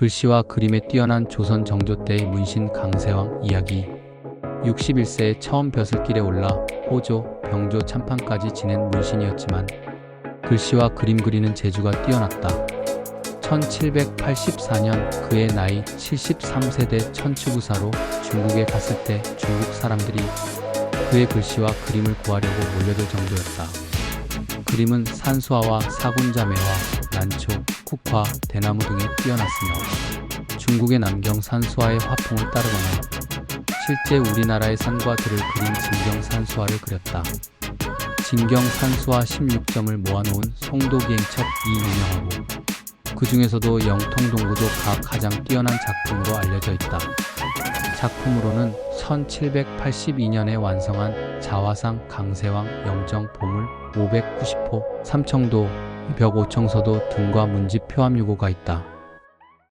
글씨와 그림에 뛰어난 조선 정조 때의 문신 강세왕 이야기 61세에 처음 벼슬길에 올라 호조, 병조, 참판까지 지낸 문신이었지만 글씨와 그림 그리는 재주가 뛰어났다. 1784년 그의 나이 73세대 천추구사로 중국에 갔을 때 중국 사람들이 그의 글씨와 그림을 구하려고 몰려들 정도였다. 그림은 산수화와 사군자매화, 난초, 국화, 대나무 등에 뛰어났으며 중국의 남경 산수화의 화풍을 따르거나 실제 우리나라의 산과 들을 그린 진경 산수화를 그렸다. 진경 산수화 16점을 모아놓은 송도기행첩 이 유명하고 그 중에서도 영통동구도가 가장 뛰어난 작품으로 알려져 있다. 작품으로는 1782년에 완성한 자화상 강세왕 영정 보물 590호 삼청도 벽 오청서도 등과 문집 표암유고가 있다.